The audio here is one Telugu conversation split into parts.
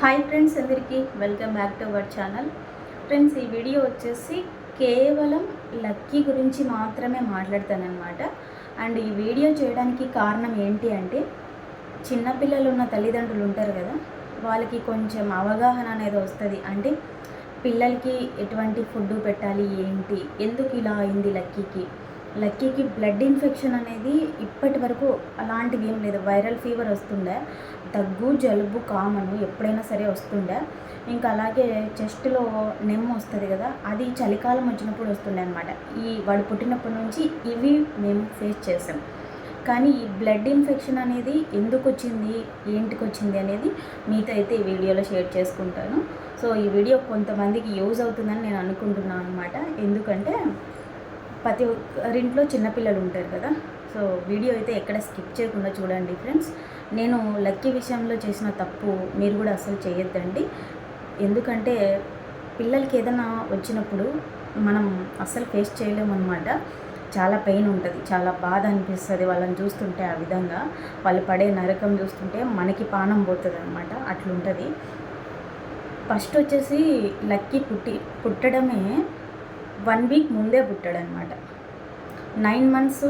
హాయ్ ఫ్రెండ్స్ అందరికీ welcome back to our channel friends ఈ వీడియో వచ్చేసి కేవలం లక్కీ గురించి మాత్రమే మాట్లాడతానమాట అండ్ ఈ వీడియో చేయడానికి కారణం ఏంటి అంటే చిన్నపిల్లలు ఉన్న తల్లిదండ్రులు ఉంటారు కదా వాళ్ళకి కొంచెం అవగాహన అనేది వస్తుంది. అంటే పిల్లలకి ఎటువంటి ఫుడ్ పెట్టాలి ఏంటి ఎందుకు ఇలా అయింది లక్కీకి? లక్కీకి బ్లడ్ ఇన్ఫెక్షన్ అనేది ఇప్పటి వరకు అలాంటివి ఏం లేదు. వైరల్ ఫీవర్ వస్తుండే. దగ్గు జలుబు కామన్ ఎప్పుడైనా సరే వస్తుండే. ఇంకా అలాగే చెస్ట్లో నెమ్ము వస్తుంది కదా అది చలికాలం వచ్చినప్పుడు వస్తుండే అనమాట ఈ వాడు పుట్టినప్పటి నుంచి ఇవి మేము ఫేస్ చేసాం. కానీ ఈ బ్లడ్ ఇన్ఫెక్షన్ అనేది ఎందుకు వచ్చింది ఏంటికి వచ్చింది అనేది మీతో అయితే ఈ వీడియోలో షేర్ చేసుకుంటాను. సో ఈ వీడియో కొంతమందికి యూజ్ అవుతుందని నేను అనుకుంటున్నాను అనమాట ఎందుకంటే ప్రతి ఒక్కరింట్లో చిన్నపిల్లలు ఉంటారు కదా. సో వీడియో అయితే ఎక్కడ స్కిప్ చేయకుండా చూడండి ఫ్రెండ్స్. నేను లక్కీ విషయంలో చేసిన తప్పు మీరు కూడా అసలు చేయొద్దండి. ఎందుకంటే పిల్లలకి ఏదైనా వచ్చినప్పుడు మనం అస్సలు ఫేస్ చేయలేమన్నమాట చాలా పెయిన్ ఉంటుంది చాలా బాధ అనిపిస్తుంది వాళ్ళని చూస్తుంటే ఆ విధంగా. వాళ్ళు పడే నరకం చూస్తుంటే మనకి పానం పోతుంది అనమాట అట్లుంటుంది. ఫస్ట్ వచ్చేసి లక్కీ పుట్టి పుట్టడమే వన్ వీక్ ముందే పుట్టాడు అనమాట నైన్ మంత్స్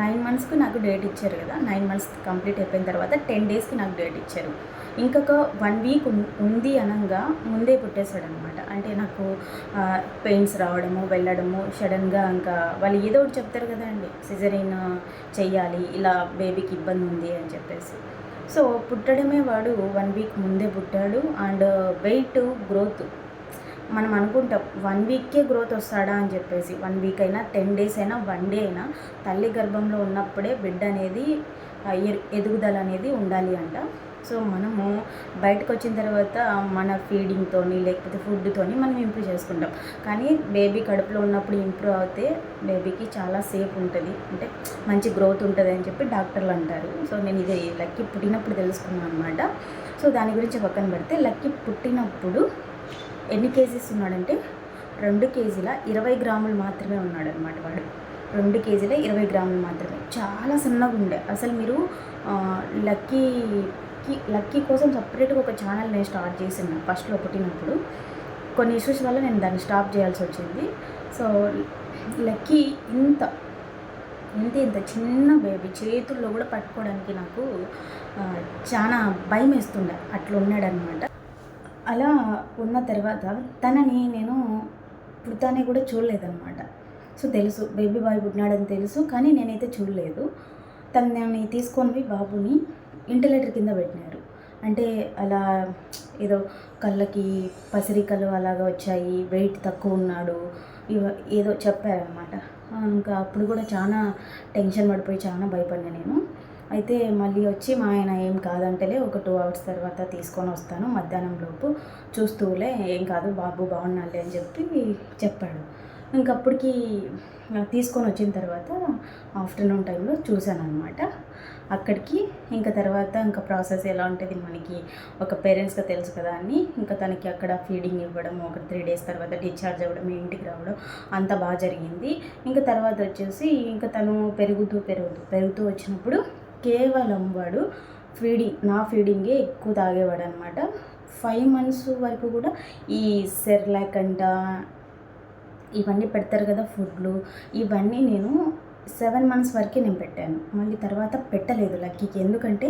నైన్ మంత్స్కి నాకు డేట్ ఇచ్చారు కదా నైన్ మంత్స్ కంప్లీట్ అయిపోయిన తర్వాత టెన్ డేస్కి నాకు డేట్ ఇచ్చారు. ఇంకొక వన్ వీక్ ఉంది అనగా ముందే పుట్టేశాడు అనమాట అంటే నాకు పెయిన్స్ రావడము వెళ్ళడము సడన్గా ఇంకా వాళ్ళు ఏదో ఒకటి చెప్తారు కదండి సిజరైన్ చెయ్యాలి ఇలా బేబీకి ఇబ్బంది ఉంది అని చెప్పేసి. సో పుట్టడమే వాడు వన్ వీక్ ముందే పుట్టాడు. అండ్ వెయిట్ గ్రోత్ మనం అనుకుంటాం వన్ వీక్కే గ్రోత్ వస్తాడా? అని చెప్పేసి. వన్ వీక్ అయినా టెన్ డేస్ అయినా వన్ డే అయినా తల్లి గర్భంలో ఉన్నప్పుడే బిడ్డ అనేది ఎదుగుదల అనేది ఉండాలి అంట. సో మనము బయటకు వచ్చిన తర్వాత మన ఫీడింగ్తో లేకపోతే ఫుడ్తోని మనం ఇంప్రూవ్ చేసుకుంటాం. కానీ బేబీ కడుపులో ఉన్నప్పుడు ఇంప్రూవ్ అవుతే బేబీకి చాలా సేఫ్ ఉంటుంది. అంటే మంచి గ్రోత్ ఉంటుంది అని చెప్పి డాక్టర్లు అంటారు. సో నేను ఇది లక్కీ పుట్టినప్పుడు తెలుసుకున్నాను అనమాట సో దాని గురించి పక్కన పెడితే లక్కీ పుట్టినప్పుడు ఎన్ని కేజీస్ ఉన్నాడంటే రెండు కేజీల ఇరవై గ్రాములు మాత్రమే ఉన్నాడనమాట వాడు. రెండు కేజీల ఇరవై గ్రాములు మాత్రమే. చాలా సన్నగా ఉండే. అసలు మీరు లక్కీకి లక్కీ కోసం సపరేట్గా ఒక ఛానల్ నేను స్టార్ట్ చేసిన ఫస్ట్లో పుట్టినప్పుడు కొన్ని ఇష్యూస్ వల్ల నేను దాన్ని స్టాప్ చేయాల్సి వచ్చింది. సో లక్కీ ఇంత ఇంత ఇంత చిన్న బేబీ చేతుల్లో కూడా పట్టుకోవడానికి నాకు చాలా భయం వేస్తుండే అట్లా ఉన్నాడనమాట అలా ఉన్న తర్వాత తనని నేను పుడతానే కూడా చూడలేదన్నమాట. సో తెలుసు బేబీ బాయ్ పుట్టినాడని తెలుసు కానీ నేనైతే చూడలేదు. తనని తీసుకొని పోయి బాబుని ఇంటిలేటర్ కింద పెట్టినారు. అంటే అలా ఏదో కళ్ళకి పసిరికలు అలాగా వచ్చాయి వెయిట్ తక్కువ ఉన్నాడు ఇవ ఏదో చెప్పారనమాట ఇంకా అప్పుడు కూడా చాలా టెన్షన్ పడిపోయి చాలా భయపడినా నేను. అయితే మళ్ళీ వచ్చి మా ఆయన ఏం కాదంటేలే ఒక టూ అవర్స్ తర్వాత తీసుకొని వస్తాను. మధ్యాహ్నం లోపు చూస్తూలే ఏం కాదు బాబు బాగున్నాలే అని చెప్పి చెప్పాడు. ఇంకప్పటికి తీసుకొని వచ్చిన తర్వాత ఆఫ్టర్నూన్ టైంలో చూశాను అనమాట అక్కడికి ఇంకా తర్వాత ఇంకా ప్రాసెస్ ఎలా ఉంటుంది మనకి ఒక పేరెంట్స్గా తెలుసు కదా అని ఇంకా తనకి అక్కడ ఫీడింగ్ ఇవ్వడం ఒక త్రీ డేస్ తర్వాత డిశ్చార్జ్ అవ్వడం ఇంటికి రావడం అంతా బాగా జరిగింది. ఇంకా తర్వాత వచ్చేసి ఇంకా తను పెరుగుతూ పెరుగుతూ పెరుగుతూ వచ్చినప్పుడు కేవలం వాడు ఫీడింగ్ నా ఫీడింగే ఎక్కువ తాగేవాడు అనమాట ఫైవ్ మంత్స్ వరకు కూడా ఈ సెర్లాక్ అంట ఇవన్నీ పెడతారు కదా ఫుడ్లు ఇవన్నీ నేను సెవెన్ మంత్స్ వరకే నేను పెట్టాను. మళ్ళీ తర్వాత పెట్టలేదు లక్కీకి. ఎందుకంటే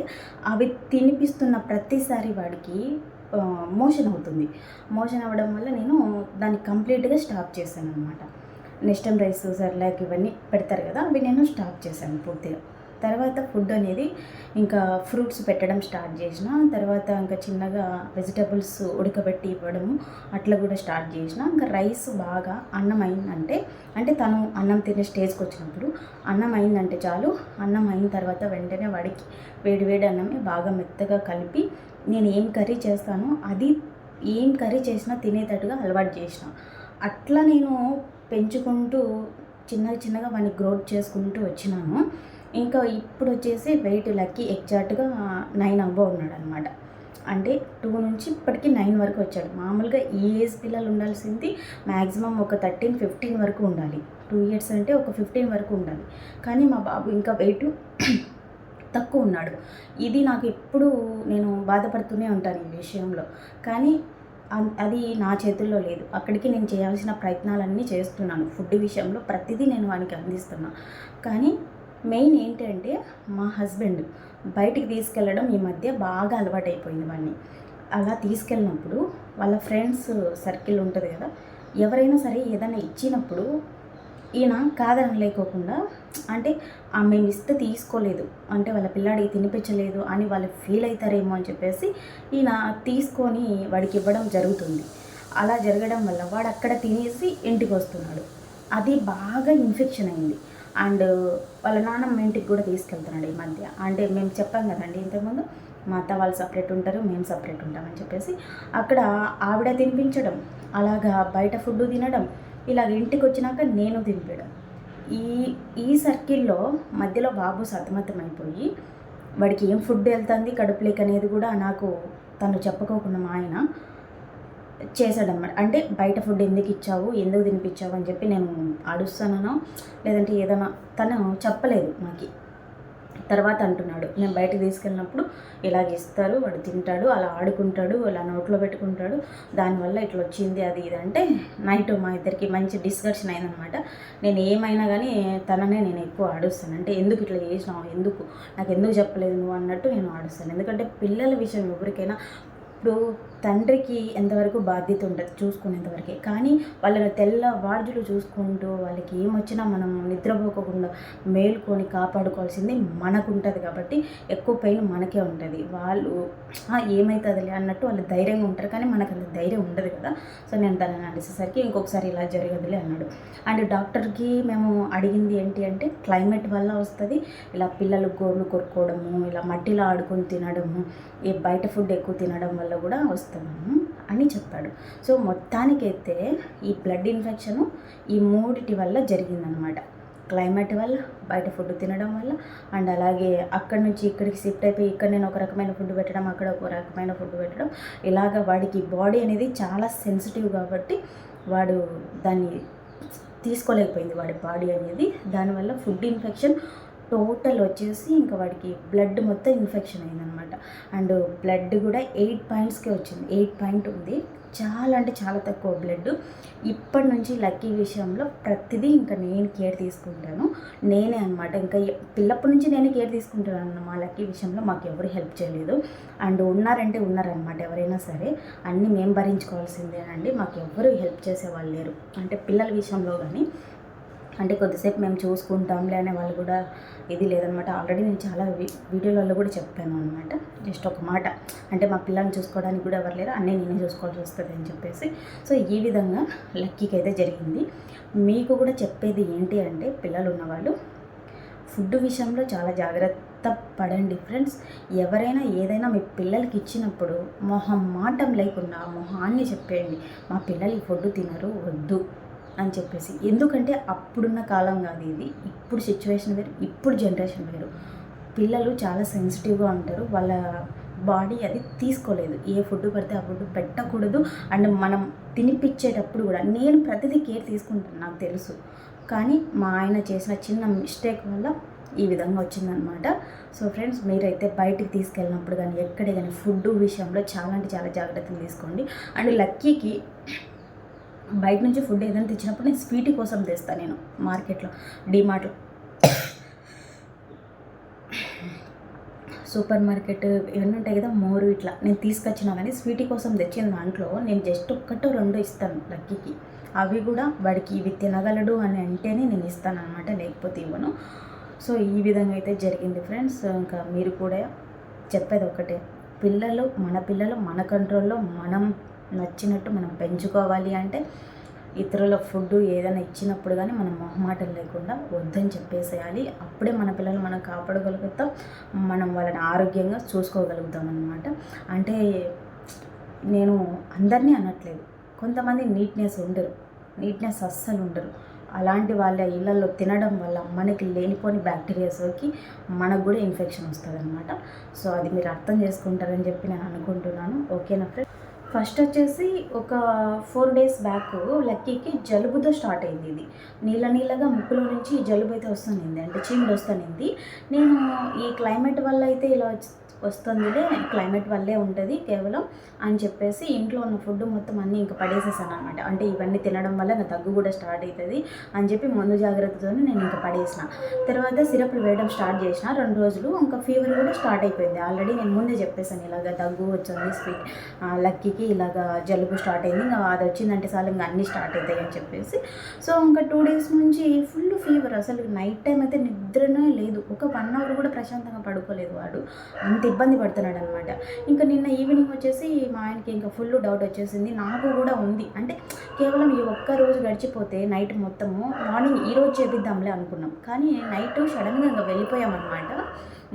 అవి తినిపిస్తున్న ప్రతిసారి వాడికి మోషన్ అవుతుంది. మోషన్ అవ్వడం వల్ల నేను దాన్ని కంప్లీట్గా స్టాప్ చేశాను అనమాట నెస్టమ్ రైస్ సర్లాక్ ఇవన్నీ పెడతారు కదా అవి నేను స్టాప్ చేశాను పూర్తిగా. తర్వాత ఫుడ్ అనేది ఇంకా ఫ్రూట్స్ పెట్టడం స్టార్ట్ చేసిన తర్వాత ఇంకా చిన్నగా వెజిటబుల్స్ ఉడకబెట్టి ఇవ్వడము అట్లా కూడా స్టార్ట్ చేసిన. ఇంకా రైస్ బాగా అన్నం అయిందంటే అంటే తను అన్నం తినే స్టేజ్కి వచ్చినప్పుడు అన్నం అయిందంటే చాలు అన్నం అయిన తర్వాత వెంటనే వాడికి వేడి వేడి అన్నమే బాగా మెత్తగా కలిపి నేను ఏం కర్రీ చేస్తానో అది ఏం కర్రీ చేసినా తినేటట్టుగా అలవాటు చేసిన. అట్లా నేను పెంచుకుంటూ చిన్నగా చిన్నగా వాడిని గ్రోత్ చేసుకుంటూ వచ్చినాను. ఇంకా ఇప్పుడు వచ్చేసి వెయిట్ లక్కి ఎగ్జాక్ట్గా నైన్ అబ్బో ఉన్నాడు అనమాట అంటే టూ నుంచి ఇప్పటికీ నైన్ వరకు వచ్చాడు. మామూలుగా ఈ ఏజ్ పిల్లలు ఉండాల్సింది మ్యాక్సిమం ఒక థర్టీన్ ఫిఫ్టీన్ వరకు ఉండాలి. టూ ఇయర్స్ అంటే ఒక ఫిఫ్టీన్ వరకు ఉండాలి. కానీ మా బాబు ఇంకా వెయిట్ తక్కువ ఉన్నాడు. ఇది నాకు ఎప్పుడు నేను బాధపడుతూనే ఉంటాను ఈ విషయంలో. కానీ అది నా చేతుల్లో లేదు. అక్కడికి నేను చేయాల్సిన ప్రయత్నాలన్నీ చేస్తున్నాను. ఫుడ్ విషయంలో ప్రతిదీ నేను వానికి అందిస్తున్నా. కానీ మెయిన్ ఏంటంటే మా హస్బెండ్ బయటికి తీసుకెళ్ళడం ఈ మధ్య బాగా అలవాటైపోయింది వాడిని అలా తీసుకెళ్ళినప్పుడు వాళ్ళ ఫ్రెండ్స్ సర్కిల్ ఉంటుంది కదా ఎవరైనా సరే ఏదైనా ఇచ్చినప్పుడు ఈయన కాదని లేకోకుండా అంటే ఆ మేము ఇస్తే తీసుకోలేదు అంటే వాళ్ళ పిల్లాడికి తినిపించలేదు అని వాళ్ళు ఫీల్ అవుతారేమో అని చెప్పేసి ఈయన తీసుకొని వాడికి ఇవ్వడం జరుగుతుంది. అలా జరగడం వల్ల వాడు అక్కడ తినేసి ఇంటికి వస్తున్నాడు. అది బాగా ఇన్ఫెక్షన్ అయింది. అండ్ వాళ్ళ నాన్నమ్మ ఇంటికి కూడా తీసుకెళ్తున్నాడు ఈ మధ్య. అంటే మేము చెప్పాం కదండి ఇంతకుముందు మా అత్త వాళ్ళు సపరేట్ ఉంటారు మేము సపరేట్ ఉంటామని చెప్పేసి. అక్కడ ఆవిడ తినిపించడం అలాగా బయట ఫుడ్ తినడం ఇలాగ ఇంటికి వచ్చినాక నేను తినిపించడం. ఈ ఈ సర్కిల్లో మధ్యలో బాబు సతమతమైపోయి వాడికి ఏం ఫుడ్ వెళ్తుంది కడుపులోకి అనేది కూడా నాకు తను చెప్పుకోకుండా మా ఆయన చేశాడన్నమాట. అంటే బయట ఫుడ్ ఎందుకు ఇచ్చావు? ఎందుకు తినిపించావు? అని చెప్పి నేను అడుస్తానో లేదంటే ఏదైనా తను చెప్పలేదు నాకు తర్వాత అంటున్నాడు. నేను బయటకు తీసుకెళ్ళినప్పుడు ఇలా చేస్తారు వాడు తింటాడు అలా ఆడుకుంటాడు అలా నోట్లో పెట్టుకుంటాడు. దానివల్ల ఇట్లా వచ్చింది అది ఇది అంటే నైట్ మా ఇద్దరికి మంచి డిస్కషన్ అయిందనమాట నేను ఏమైనా కానీ తననే నేను ఎక్కువ ఆడుస్తాను. అంటే ఎందుకు ఇట్లా చేసినావు? ఎందుకు? నాకు ఎందుకు చెప్పలేదు నువ్వు అన్నట్టు నేను ఆడుస్తాను. ఎందుకంటే పిల్లల విషయం ఎవరికైనా ఇప్పుడు తండ్రికి ఎంతవరకు బాధ్యత ఉంటుంది చూసుకునేంతవరకే. కానీ వాళ్ళని తెల్ల వార్జులు చూసుకుంటూ వాళ్ళకి ఏమొచ్చినా మనం నిద్రపోకుండా మేలుకొని కాపాడుకోవాల్సింది మనకు ఉంటుంది కాబట్టి ఎక్కువ పెయిన్ మనకే ఉంటుంది. వాళ్ళు ఏమవుతుందిలే అన్నట్టు వాళ్ళు ధైర్యంగా ఉంటారు. కానీ మనకు అంత ధైర్యం ఉండదు కదా. సో నేను దాన్ని అనేసేసరికి ఇంకొకసారి ఇలా జరగదులే అన్నాడు. అండ్ డాక్టర్కి మేము అడిగింది ఏంటి అంటే క్లైమేట్ వల్ల వస్తుంది. ఇలా పిల్లలు గోర్లు కొరుకోవడము ఇలా మట్టిలో ఆడుకొని తినడము ఈ బయట ఫుడ్ ఎక్కువ తినడం వల్ల కూడా వస్తుంది. వస్తున్నాము అని చెప్పాడు. సో మొత్తానికైతే ఈ బ్లడ్ ఇన్ఫెక్షన్ ఈ మూడిటి వల్ల జరిగిందనమాట క్లైమేట్ వల్ల బయట ఫుడ్ తినడం వల్ల అండ్ అలాగే అక్కడి నుంచి ఇక్కడికి షిఫ్ట్ అయిపోయి ఇక్కడ నేను ఒక రకమైన ఫుడ్ పెట్టడం అక్కడ ఒక రకమైన ఫుడ్ పెట్టడం ఇలాగ వాడికి బాడీ అనేది చాలా సెన్సిటివ్ కాబట్టి వాడు దాన్ని తీసుకోలేకపోయింది. వాడి బాడీ అనేది దానివల్ల ఫుడ్ ఇన్ఫెక్షన్ టోటల్ వచ్చేసి ఇంకా వాడికి బ్లడ్ మొత్తం ఇన్ఫెక్షన్ అయిందనమాట అండ్ బ్లడ్ కూడా ఎయిట్ పాయింట్స్కే వచ్చింది. ఎయిట్ పాయింట్ ఉంది. చాలా అంటే చాలా తక్కువ బ్లడ్. ఇప్పటి నుంచి లక్కీ విషయంలో ప్రతిదీ ఇంకా నేను కేర్ తీసుకుంటాను. నేనే అనమాట ఇంకా పిల్లప్పటి నుంచి నేనే కేర్ తీసుకుంటాను మా లక్కీ విషయంలో మాకు ఎవరు హెల్ప్ చేయలేదు. అండ్ ఉన్నారంటే ఉన్నారనమాట ఎవరైనా సరే. అన్నీ మేము భరించుకోవాల్సిందేనండి. మాకు ఎవరు హెల్ప్ చేసే వాళ్ళు లేరు. అంటే పిల్లల విషయంలో కానీ అంటే కొద్దిసేపు మేము చూసుకుంటాంలే అనే వాళ్ళు కూడా ఇది లేదనమాట. ఆల్రెడీ నేను చాలా వీడియోలలో కూడా చెప్పాను అనమాట. జస్ట్ ఒక మాట. అంటే మా పిల్లల్ని చూసుకోవడానికి కూడా ఎవరు లేరు. అన్నీ నేనే చూసుకోవాల్సి వస్తుంది అని చెప్పేసి. సో ఈ విధంగా లక్కీకి అయితే జరిగింది. మీకు కూడా చెప్పేది ఏంటి అంటే పిల్లలు ఉన్నవాళ్ళు ఫుడ్ విషయంలో చాలా జాగ్రత్త పడండి ఫ్రెండ్స్ ఎవరైనా ఏదైనా మీ పిల్లలకి ఇచ్చినప్పుడు మొహం మాటం లేకుండా మొహాన్ని చెప్పేయండి. మా పిల్లలు ఈ ఫుడ్ తినరు వద్దు. అని చెప్పేసి. ఎందుకంటే అప్పుడున్న కాలం కాదు ఇది. ఇప్పుడు సిచ్యువేషన్ వేరు ఇప్పుడు జనరేషన్ వేరు. పిల్లలు చాలా సెన్సిటివ్గా ఉంటారు. వాళ్ళ బాడీ అది తీసుకోలేదు. ఏ ఫుడ్ పడితే ఆ ఫుడ్ పెట్టకూడదు. అండ్ మనం తినిపించేటప్పుడు కూడా నేను ప్రతిదీ కేర్ తీసుకుంటాను నాకు తెలుసు. కానీ మా ఆయన చేసిన చిన్న మిస్టేక్ వల్ల ఈ విధంగా వచ్చిందనమాట సో ఫ్రెండ్స్ మీరైతే బయటికి తీసుకెళ్ళినప్పుడు కానీ ఎక్కడే కానీ ఫుడ్ విషయంలో చాలా అంటే చాలా జాగ్రత్తలు తీసుకోండి. అండ్ లక్కీకి బయట నుంచి ఫుడ్ ఏదైనా తెచ్చినప్పుడు నేను స్వీటీ కోసం తెస్తాను నేను మార్కెట్లో. డిమార్ట్. సూపర్ మార్కెట్ ఇవన్నీ ఉంటాయి కదా మోరు ఇట్లా. నేను తీసుకొచ్చినా కానీ స్వీటీ కోసం తెచ్చిన దాంట్లో నేను జస్ట్ ఒక్కటో రెండో ఇస్తాను లక్కీకి. అవి కూడా వాడికి ఇవి తినగలడు అని అంటేనే నేను ఇస్తాను అనమాట లేకపోతే ఇవ్వను. సో ఈ విధంగా అయితే జరిగింది ఫ్రెండ్స్. ఇంకా మీరు కూడా చెప్పేది ఒకటే పిల్లలు మన పిల్లలు మన కంట్రోల్లో మనం నచ్చినట్టు మనం పెంచుకోవాలి అంటే ఇతరుల ఫుడ్ ఏదైనా ఇచ్చినప్పుడు కానీ మనం మొహమాటం లేకుండా వద్దని చెప్పేసేయాలి. అప్పుడే మన పిల్లలు మనం కాపాడగలుగుతాం. మనం వాళ్ళని ఆరోగ్యంగా చూసుకోగలుగుతాం అనమాట అంటే నేను అందరినీ అనట్లేదు. కొంతమంది నీట్నెస్ ఉండరు. నీట్నెస్ అస్సలు ఉండరు. అలాంటి వాళ్ళ ఇళ్ళల్లో తినడం వల్ల మనకి లేనిపోని బ్యాక్టీరియాస్కి మనకు కూడా ఇన్ఫెక్షన్ వస్తుంది అనమాట సో అది మీరు అర్థం చేసుకుంటారని చెప్పి నేను అనుకుంటున్నాను. ఓకేనా ఫ్రెండ్ ఫస్ట్ వచ్చేసి ఒక ఫోర్ డేస్ బ్యాక్ లక్కీకి జలుబుతో స్టార్ట్ అయింది ఇది. నీళ్ళ నీళ్ళగా ముక్కులో నుంచి జలుబు అయితే వస్తుంది అంటే చీమిడి వస్తుంది నేను ఈ క్లైమేట్ వల్ల అయితే ఇలా వస్తుందిలే క్లైమేట్ వల్లే ఉంటుంది కేవలం అని చెప్పేసి ఇంట్లో ఉన్న ఫుడ్ మొత్తం అన్నీ ఇంకా పడేసేసాను అనమాట అంటే ఇవన్నీ తినడం వల్ల నా దగ్గు కూడా స్టార్ట్ అవుతుంది అని చెప్పి ముందు జాగ్రత్తతో నేను ఇంకా పడేసిన. తర్వాత సిరప్లు వేయడం స్టార్ట్ చేసిన రెండు రోజులు ఇంకా ఫీవర్ కూడా స్టార్ట్ అయిపోయింది. ఆల్రెడీ నేను ముందే చెప్పేసాను ఇలాగ దగ్గు వచ్చింది స్వీట్ లక్కీకి ఇలాగ జలుబు స్టార్ట్ అయింది ఇంకా అది వచ్చిందంటే చాలు ఇంకా అన్నీ స్టార్ట్ అవుతాయి అని చెప్పేసి. సో ఇంకా టూ డేస్ నుంచి ఫుల్ ఫీవర్ అసలు నైట్ టైం అయితే నిద్రనే లేదు. ఒక వన్ అవర్ కూడా ప్రశాంతంగా పడుకోలేదు వాడు. అంతే ఇబ్బంది పడుతున్నాడు అనమాట ఇంకా నిన్న ఈవినింగ్ వచ్చేసి మా ఆయనకి ఇంకా ఫుల్ డౌట్ వచ్చేసింది. నాకు కూడా ఉంది. అంటే కేవలం ఈ ఒక్క రోజు గడిచిపోతే నైట్ మొత్తము మార్నింగ్ ఈ రోజు చేపిద్దాంలే అనుకున్నాం. కానీ నైట్ సడన్గా ఇంకా వెళ్ళిపోయామన్నమాట.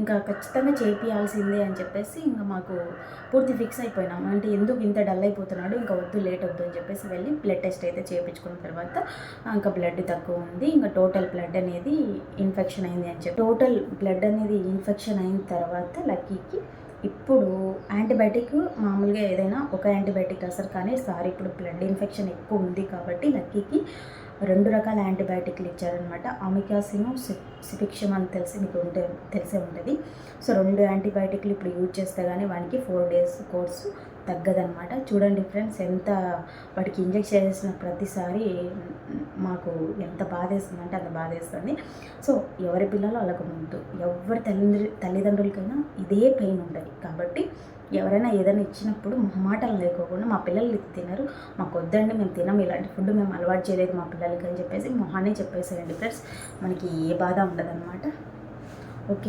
ఇంకా ఖచ్చితంగా చేపియాల్సిందే అని చెప్పేసి ఇంకా మాకు పూర్తి ఫిక్స్ అయిపోయినాం. అంటే ఎందుకు ఇంత డల్ అయిపోతున్నాడు? ఇంకా వద్దు లేట్ వద్దు అని చెప్పేసి వెళ్ళి బ్లడ్ టెస్ట్ అయితే చేయించుకున్న తర్వాత ఇంకా బ్లడ్ తక్కువ ఉంది. ఇంకా టోటల్ బ్లడ్ అనేది ఇన్ఫెక్షన్ అయింది అని చెప్పి టోటల్ బ్లడ్ అనేది ఇన్ఫెక్షన్ అయిన తర్వాత లక్కీ లక్కీకి ఇప్పుడు యాంటీబయాటిక్ మామూలుగా ఏదైనా ఒక యాంటీబయాటిక్ అసలు కానీ సార్ ఇప్పుడు బ్లడ్ ఇన్ఫెక్షన్ ఎక్కువ ఉంది కాబట్టి లక్కీకి రెండు రకాల యాంటీబయాటిక్లు ఇచ్చారనమాట అమికాసిను సిఫిక్షమ్ అని తెలిసి మీకు ఉంటే తెలిసే ఉంటుంది. సో రెండు యాంటీబయాటిక్లు ఇప్పుడు యూజ్ చేస్తే కానీ వానికి ఫోర్ డేస్ కోర్సు తగ్గదనమాట చూడండి ఫ్రెండ్స్ ఎంత వాటికి ఇంజెక్ట్ చేసిన ప్రతిసారి మాకు ఎంత బాధ వేస్తుందంటే అంత బాధ వేస్తుంది సో ఎవరి పిల్లలు వాళ్ళకు ముందు. ఎవరి తల్లి తల్లిదండ్రులకైనా ఇదే పెయిన్ ఉంటుంది. కాబట్టి ఎవరైనా ఏదైనా ఇచ్చినప్పుడు మాటలు లేకోకుండా మా పిల్లలు తినరు. మాకు వద్దండి మేము తినం. ఇలాంటి ఫుడ్ మేము అలవాటు చేయలేదు మా పిల్లలకి అని చెప్పేసి మొహాన్ని చెప్పేసేయండి ఫ్రెండ్స్. మనకి ఏ బాధ ఉండదన్నమాట. ఓకే.